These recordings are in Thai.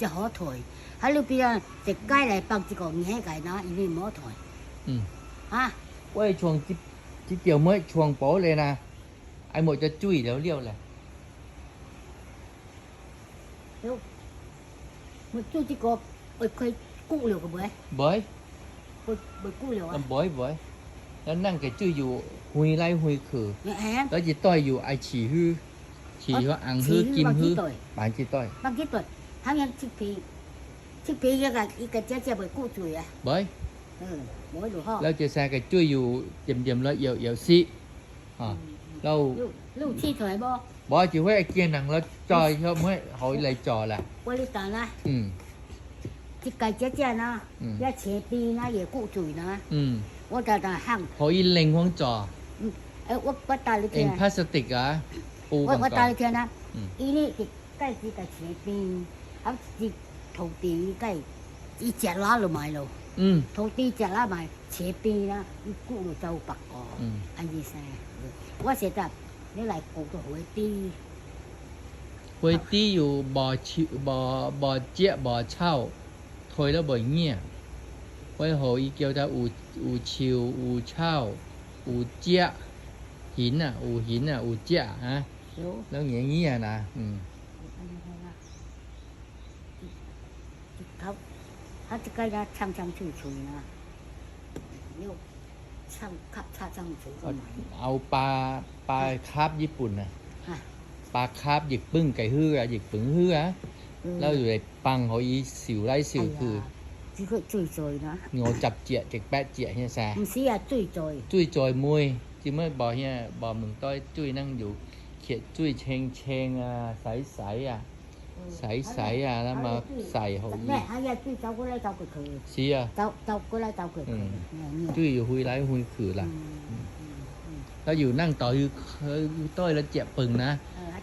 จะหอถอยฮัลโหลพี่จะใกล้ไหลปักจะก่อนให้ไก่นะอีนี่หมอถอยอืมฮะเว้ยช่วงจิจิเกี่ยวเมื่อช่วงโป๊เลยนะไอ้หมดจะจุ้ยเดี๋ยวเลี้ยวเลยเดี๋ยวมันจุ้ยจิกบเอ้ยเคยกู้เหลียวกับเบยเบยเบยเบยกู้เหลียวอ่ะเบยเบยแล้วนั่งแกจุ้ยอยู่หุยไล่หุยคือแล้วจิต้อยอยู่ไอฉีฮือฉีว่าอังฮือกิมฮือปานจิต้อยปานจิต้อย 肯样切皮，切皮一个一个姐姐会估住啊。 บ่อย 嗯，我喺度呵。 แล้วเจแซแกจุ้ยอยู่เยี่ยมเยี่ยมๆแล้วเหี่ยวเหี่ยวซิอ่าเรา 六六七台啵， บ่อยจีว่าไอ้เกียร์หนังแล้วจอยเขาเมื่อหอยไหลจอแหละ 我哋等啦， อืม 一个姐姐呢， อืม 一切皮呢也顾住呢， อืม 我就等行， หอยเล็งห่วงจอ 诶我我带你 เอง 听 พ。ลาสติกอ่ะปู 我 บัง 我 กอ 带你听啦嗯，伊呢系计是个前边， 好似土地计，伊只拉落埋咯， อืม 土地只拉埋前边啦，伊估到就白个， อืม 安意思。我写得你嚟估到会啲， หวยตี้อยู่บ่อชิบ่อบ่อเจี๊ยบ่อเช่าถอยแล้วบ่อยเงี้ยไว้หอยเกียวตาอูอูชิวอูเช่าอูเจี๊ยหินอ่ะอูหินอ่ะอูเจี๊ยฮะ 少。 แล้วเงี้ยเงี้ยนะอืม 아직까지 창창충충이나 요 창갑차장충 เอาปลาปลาคาบญี่ปุ่นนะปลาคาบหยิกปึ้งไก่ฮืออะหยิกปึงฮืออะแล้วอยู่ในปังเขาอีสิวไล่สิวคือที่เขาจุยจอยนะโงจับเจียเจ็กแปะเจียเฮียแซ่ไมันเสียจุยจอยจุยจอยมวยจิเมื่อบอกเฮียบอกมึงต้อยจุยนั่งอยู่เขียดจุยเชงเชงอะใสใสอะ ใสใสๆอะแล้วมาใส่เขาอีแม่กหายายที่เจ้าก็เลยเจ้าก็คือ่ชีย เจ้าเจ้าก็เลยเจ้าก็คือช่ยู่ยจุ้ยหุยไลหุยขือล่ะ อืมอืมอืมอืมแล้วอยู่นั่งต่ออยู่เคยอยู่ต้อยแล้วเจ็บปึงนะ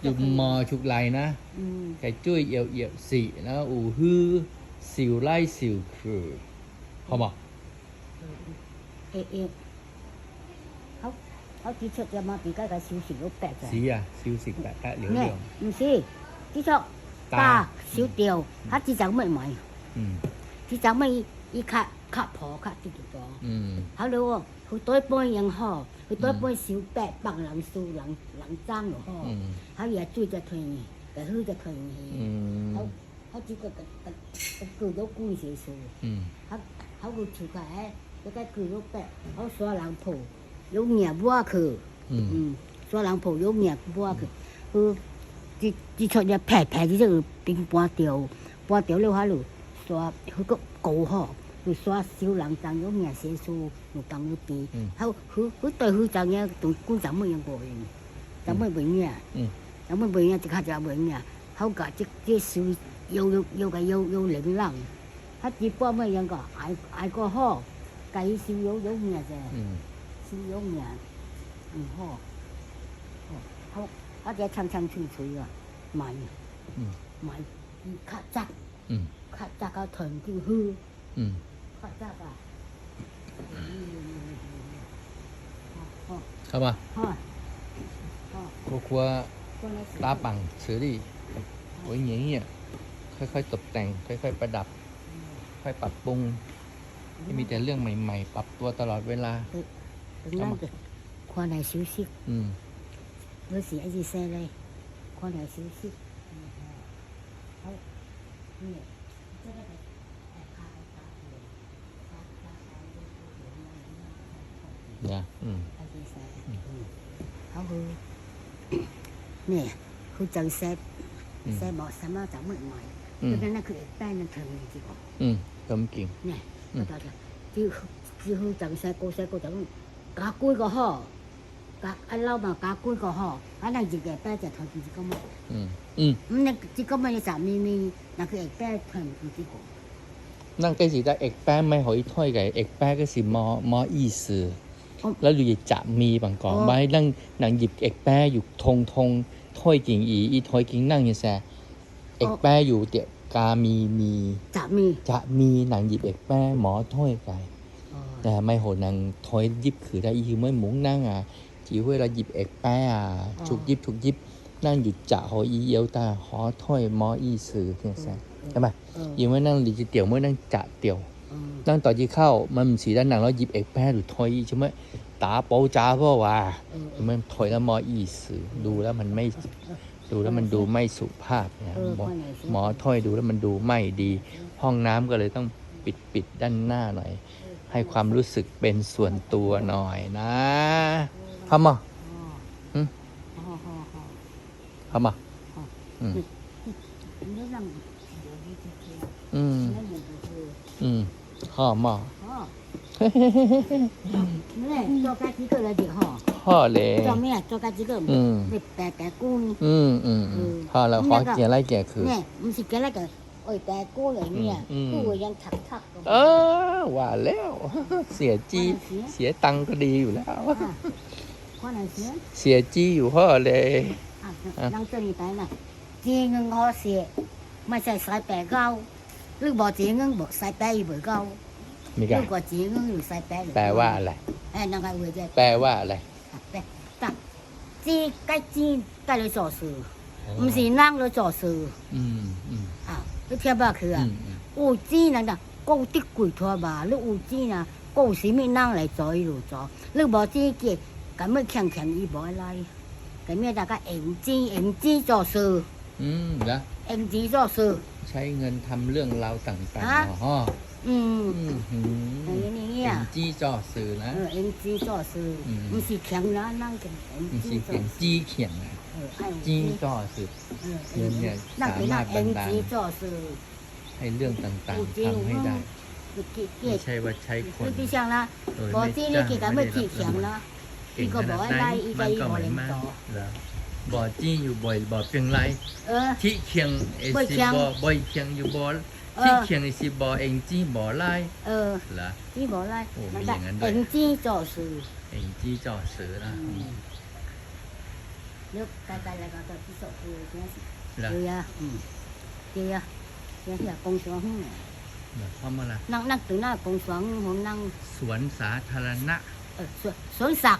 อยู่มอชุกไลนะอืมไก่จุ้ยเอี่ยวเอี่ยวสีนะอูฮือสิวไล่สิวขือพอบอกเอเอเขาเขาที่เชิดจะมาปีกล้กัสิวสิวแปดแสน เสียสิวสิกแปะแปะเหลียวเหลีงนี่ยยวสิที่ชอบ ตาสิวเดียวฮัตที่จังไม่ใหม่ที่จังไม่อีค่ะข้าพอข้าติดต่อเขาเรียกคือตัวป่วยยังห่อคือตัวป่วยสิวแปะบังหลังสู้หลังหลังจ้างหรอห่อเขาอย่าจุ้ยจะเคยแต่ฮือจะเคยเขาเขาจุ้ยก็ก็คือต้องกุ้ยเสียสูเขาเขาคือถูกแก่แล้วก็คือลูกแปะเขาสัวหลังโผล่ยกเหนียบว่าคือสวหลังโผล่ยกเหนียบว่าคือคือ 一一出只撇撇，只只个冰搬掉，搬掉了话就刷，许个高吼，就刷小人长有名写书，有当有地，好，好，好许对许长样都管咱们样过人，咱们不念，咱们不念就看咱们念，好个这这书有有有个有有人浪，他一般么人个爱爱个好，该伊书有有名嗯。是有名，嗯好，好好。叫去 อืม 卡扎啊，哦 เข้ามา 哦哦。 ครัวครัวตาปังสือดิโอ้ยเงี้ยเงี้ยค่อยๆตกแต่ง ค่อยๆประดับ ค่อยปรับปรุงให้มีแต่เรื่องใหม่ ๆ ปรับตัวตลอดเวลา 咁样嘅，看嚟少少， อืม 有时一啲声咧，看嚟少少。好，嗯，即系诶卡卡卡卡 นะอืม 一啲声，嗯，好佢咩？佢就写 อืม 写冇什么就乜买， อืม 佢咧佢诶单人长嘅字个。 อืมกำกิ่ง nè Ừ. đó là chứ chứ hư chẳng xe cô xe cô chẳng cá cuối có họ cá anh lâu mà cá cuối có họ anh này chỉ cái bé chỉ thôi chỉ có một อืมอืม nè chỉ có mấy giảm mi mi là cái bé thuần chỉ có นั่งกล้สีได้เอกแป้ไม่หอยถ้อยไก่เอกแป้ก็สิมอมออีสืออแล้วอยู่จะมีบางกองไว้นั่งนางหยิบเอกแป้อยู่ทงทงถ้อยกิ่งอีอีถ้อยกิ่งนั่งอยู่แซ่เอกแป้อยู่เดียกามีมี giảm mi จะมีนางหยิบเอกแป้หมอถ้อยไก่ ờ แต่ไม่โหนางถ้อยหยิบคือได้อีคือไม่หมุงนั่งอะ จีเวลาหยิบเอกแป้อ่ะฉุกหยิบฉุกหยิบนั่งหยิบจะหออีเอียวตาหอถ้อยหมออีสือเนี่ยแซ่ ừ ใช่ไหม เออ 因为咱离只条，每咱摘条， เออ 咱代志口，咪唔是咱人攞叶液摆喺度推，做咩打宝炸波话， เออ 做咩推得冇意思，ดูแล้วมันไม่ดูแล้วมันดูไม่สุภาพนะ เออ หมอ พ่อไหนสิ หมอถ้อยดูแล้วมันดูไม่ดี ห้องน้ำก็เลยต้องปิดปิดด้านหน้าหน่อย ให้ความรู้สึกเป็นส่วนตัวหน่อยนะ 아 마. 응? 아 마. 응. 응. 응. 아 마. 네, 저까지 그러지 허. 허 래. 점이 야, 저까지 그. 응. 네, 빼빼 꿈. 응, 응. 허 라, 허기 야, 라기야 그. 네, 음식 개라 그. โอ้ยแต่กู้เลยเนี่ยกู้ยังถักถักเออว่าแล้ว เสียจีเสียตังก็ดีอยู่แล้ว 可能是 เสียจีอยู่พ่อเลย 啊，นั่งตัวนี้ไปนะจีเงินเขาเสียไม่ใช่ใส่แปะเก้าหรือบอกจีเงินบอกใส่แปะอีกเก้า มี ห กั รื น อบอกจีเงินอยู่ใส่แปะ แปลว่าอะไร เอ้ยนั่งไงเว้ยเจ้ แปลว่าอะไร แปะตักจี该จี该嚟做事唔是นั่ง嚟做事 อืมอืม 啊你听不去 อื 啊 มอืม 有钱人就高啲贵拖吧，你有钱啊，高什么人嚟做伊就做，你无钱嘅， ก็ไม่แข็งแข็งอีบ่อะไรก็เมียแต่ก็เอ็งจีเอ็งจีจ่อซื้อเอ็งจีจ่อซื้อใช้เงินทำเรื่องราวต่างๆอ๋ออืมอืมอย่างนี้เะเอ็งจี้จ่อซื้อนะเอ็งจี้จ่อซื้อมันสีแข็งนะนั่งกันเอ็สีแข็งจี้เข็งนะจี้จ่อซื้อเงินเนี่ยสามารถบันดาลให้เรื่องต่างๆทำให้ได้ไม่ใช่ว่าใช้คนที่เช่ยงละบอกที่นี่กี่ไม่ขี่เขียงละ เก่งขนาดไหนมันก็ไม่มากเหรอบ่อจี้อยู่บ่อยบ่อเพียงไรเออ ที่เคียงเอบ่อยสิเคียงบ่อบ่อยเคียงอยู่บ่อเอที่อเคียงเอสิบ่อเองจี้บ่อไล่เออเหรอที่บอกไรโอ้มีมันอก็ย่างนั้นด้วยเอ็งจี้จ่อสื่อเองจี้จ่อสื่อนะเลือกการการอะไรก็ที่สุดคือเนี่ยสิเหรอเดียอืมเดียเดียที่กงสวงห้องเหรอเข้ามาละนั่งนั่งตื่นหน้ากงสวงห้องนั่งสวนสาธารณะเออสวนสวนสัก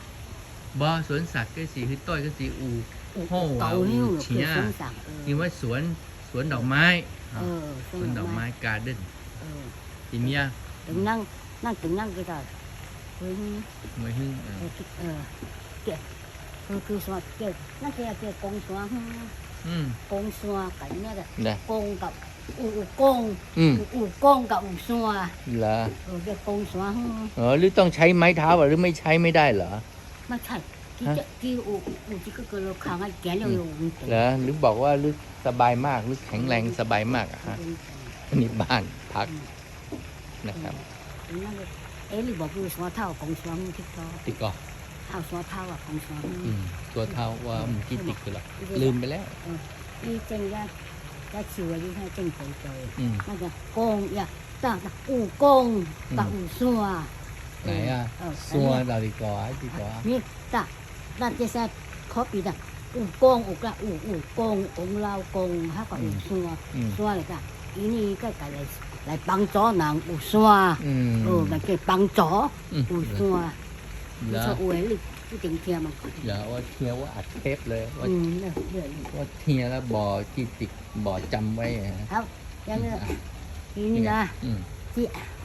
บ่อสวนสัตว์ก็สิคือต้อยก็สิอูโอ้เก่าเอาหิ้วเชี่คือยสวนสักเออนี่ว่าสวนสวนดอกไม้เออสวนดอกไม้การ์เด้นเออทีเนี้ยตื่นนั่งนั่งตื่นนั่งก็ได้เฮ้ยไม่หึ่งเอเอออเออเกี่ยคือคือสวนเกี่ยนั่นเกี่ยเกี่ยกงสวงห้องอืมกงสวงกันเนี่ยก็นะกงกับอูอูกงอืมอูกงกับอูสวงเหรอเออเกี่ยกงสวงห้องเออหรือต้องใช้ไม้เท้าอะหรือไม่ใช้ไม่ได้เหรอ ไม่ใช่ที่จะที่อูอูที่ก็เกิดเราค้างไอ้แกเราอยู่เหรอหรือบอกว่าหรือสบายมากหรือแข็งแรงสบายมากอะฮะอันนี้บ้านพักนะครับเอ๊ะหรือบอกคือสวเท่าของสวงที่เขาติดก่อนเท่าสวเท่าอะของสวงอืมตัวเท้าว่าเมันกี่ติดกันหรอลืมไปแล้วอีเจงยาจะชิวอายุให้เจงโตโตอืมนั่นก็กงอย่าตาอูกงกับอูสัว ไหนอ่ะ เออ ซัวเราดีกว่าดีกว่า นี่ตาตาจะใส่คอปีดอ่ะอูกงอูกะอูอูกงองเรากงฮะกับอูสัว อืม สัวเลยจ้ะอีนี่ก็ก来来帮助人有山， อืม 哦，来给帮助 อืม 有山， เหรอ 有有诶，你一定听嘛？ อย่าว่าเทียว่าอัดเทปเลยว่า 嗯，那那 ว่าเทียแล้วบ่อกี่ติดบ่อจำไว้อะ 好，那个伊呢， อืม 只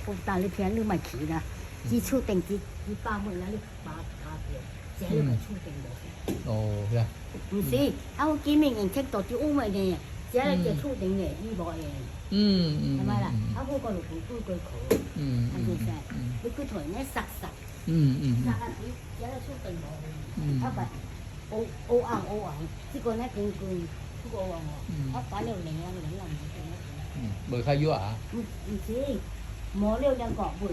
我打你片你咪去啦，只出定只只 chỉ chu tiền chỉ chỉ ba mươi là ba ba tiền chỉ là chu tiền. Được ồ ra không phải ông kiếm mình nhìn thấy tổ chức ông mày này chỉ là chỉ ừ. chu tiền này đi bỏ này phải là ừ, ừ. cái lục cũng tôi tôi khổ. Ừ anh chị xem với cái thời này sạch sạch ừ ừ sạch anh chị chỉ là chu tiền bỏ này à vậy ô ô ăn ô ăn chỉ còn nát tiền cường không có ô ăn phải liều này ăn lắm lắm bơi khai vua à ừ chị mỗi liều đang có buổi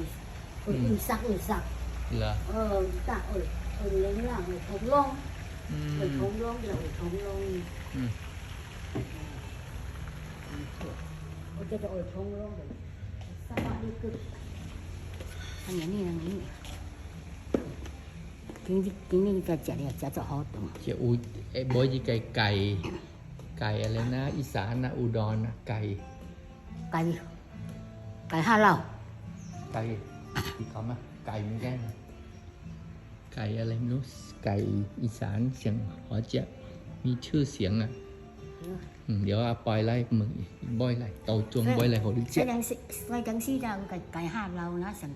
两零两唔见啦。 อืมเบอร์ข้ายั่วอ่ะ 唔唔知，摸了两个会会会杀会杀， เหรอ 呃，打会会零两会通窿， อืม 会通窿就会通窿。 อืม 我觉得会通窿嘅，杀法呢个，系咪呢样呢？今日今日就食咧，食咗好多。 เจียอูไอ้บอยจีไก่ไก่ไก่อะไรนะ อีสานนะอุดรนะไก่ ไก่ไก่ห้าเหล่า ไก่ที่ เขามาไก่มึงแกล้ไก่อะไรไม่รู้ไก่อีสานเสียงหอเจี๊มีชื่อเสียงอะเดี๋ยวอาปล่อยไล่มึงอีบ่อยไล่เตาจวงบ่อยไล่หัวลิเจี๊ยบ Saya yang si, saya yang si dah kat kai ha lau na sang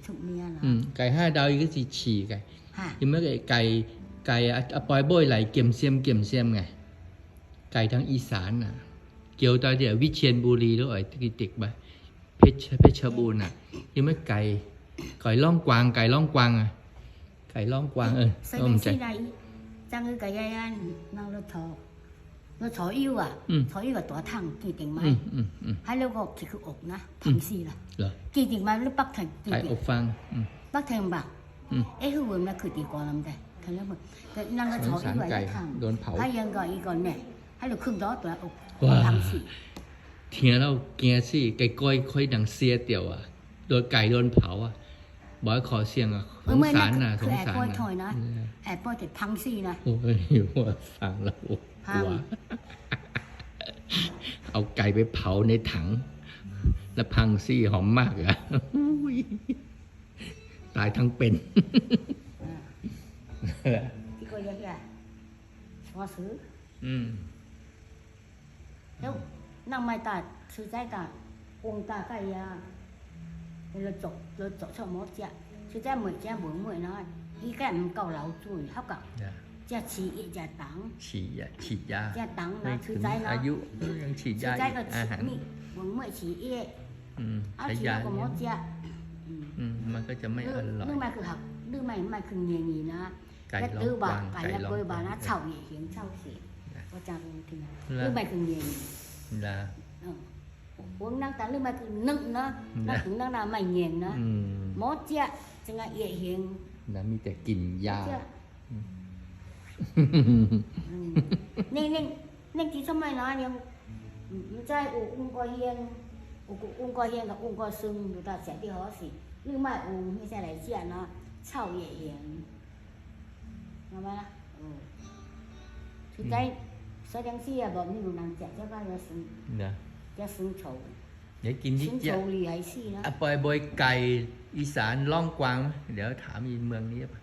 ไก่ห้าดาวอีกสีฉี่ไก่ Ha. ยังเมื่อก่ไก่ไก่อะอะปอยโอยไหลเกี่ยมเสียมเกี่ยมเสียมไง ไก่ทางอีสานอะ เกี่ยวตอนเดียววิเชียนบุรีแล้วไอ้ยติกติกไปเพชรเพชรบูรณ์น่ะยังเมื่ไก่ ก่อยล่องกวางไก่ล่องกวางไก่ล่องกวางเออใส่ไปสิไรจังเออไก่ยันนั่งรถทอรถทออิ่อะถออิ่กับตัวทังกี่ติงไม้ให้เราก็กคืออกนะถังสี่ละกี่ติงไม้หรือปักแทงกี่ติ่งอกฟังปักแทงบักเอ้คือเวิร์มนะคือตีกอลำได้ทั้งเรื่องหมดแต่นั่งรถทออิ่วไก่โดนเผาให้ยังก่อนอีกก่อนเนี่ยให้เราครึ่งล้ตัวอกถังสี่เทียเราเกียสิไก่ก้อยค่อยดังเสียเตียวอะโดนไก่โดนเผาอะ บอกให้ขอเสียงอะสงสารน่ะสคืองแอบสารป้อยถน่ะอยนะแอบป้อยแต่พังซี่นะโอ้ยหัวฟังแล้วพักงลัวเอาไก่ไปเผาในถัง แล้วพังซี่หอมมากอะอุ้ยตายทั้งเป็นที่ก็ยังไงชอซื้ออืมแล้วนั่งไม่ตัดซื้อใจตัดองตาไก่ยา เราจบเราจบชอบมดจ้ะซื้อใจเหมือนแจ้เหมือนเหมือนน้อยอีแก่มันเก่าเหลาจุยเท่ากับอย่าจะฉีดจะตังฉีดยาฉีดยาจะตังไม่นะซื้ถึองใจนะอายุยังฉีดซื้ยาอใจอีก็กฉีอาดหารนี่เหมือนเหมือนฉีดเอ๊ะอืมเอาใช้ฉีดยาก็มเนี่ยดจ้ะอืมมันก็จะไม่อร่อย nước mai cứ học nước mai mai cứ nhẹ nhẹ nó ไก่ cái ร้อง tư กวา bà ง cái ไก่ là ร้อง coi กวา bà ง nó chậu nhẹ hiến chậu xỉ Dạ. có chàng thì Là- nước mai cứ nhẹ nhẹ ลา Ờ. uống năng tán lên mà cứ nâng nó nó cũng năng nào mày nghiền nó mó chia chẳng hạn dễ hiền là มีแต่กลิ่นยาเนี่นี่นี่ที่ทำไมนะยังไม่ใช่อุ้งกอเฮียนอุกุงกอเฮียนกับอุ้งกอซึ่งดูตาเสียที่หอสิหรือไม่อุ้งไม่ใช่อะไรเชี่ยเนาะเช่าเย่เฮียนมาบ้าละคือใจแสดงเสียบอกนี่ดูนางแจเจ้าบ้านเราสิเนี่ย จะสูงโฉวเดี๋ยวกินยิ่เดียวอะปล่อยบอยไก่อีสานล่องกวางไหมเดี๋ยวถามอีเมืองนี้ป่ะ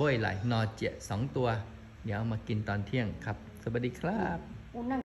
บอยไหลนอเจสองตัว เดี๋ยวมากินตอนเที่ยงครับ สวัสดีครับ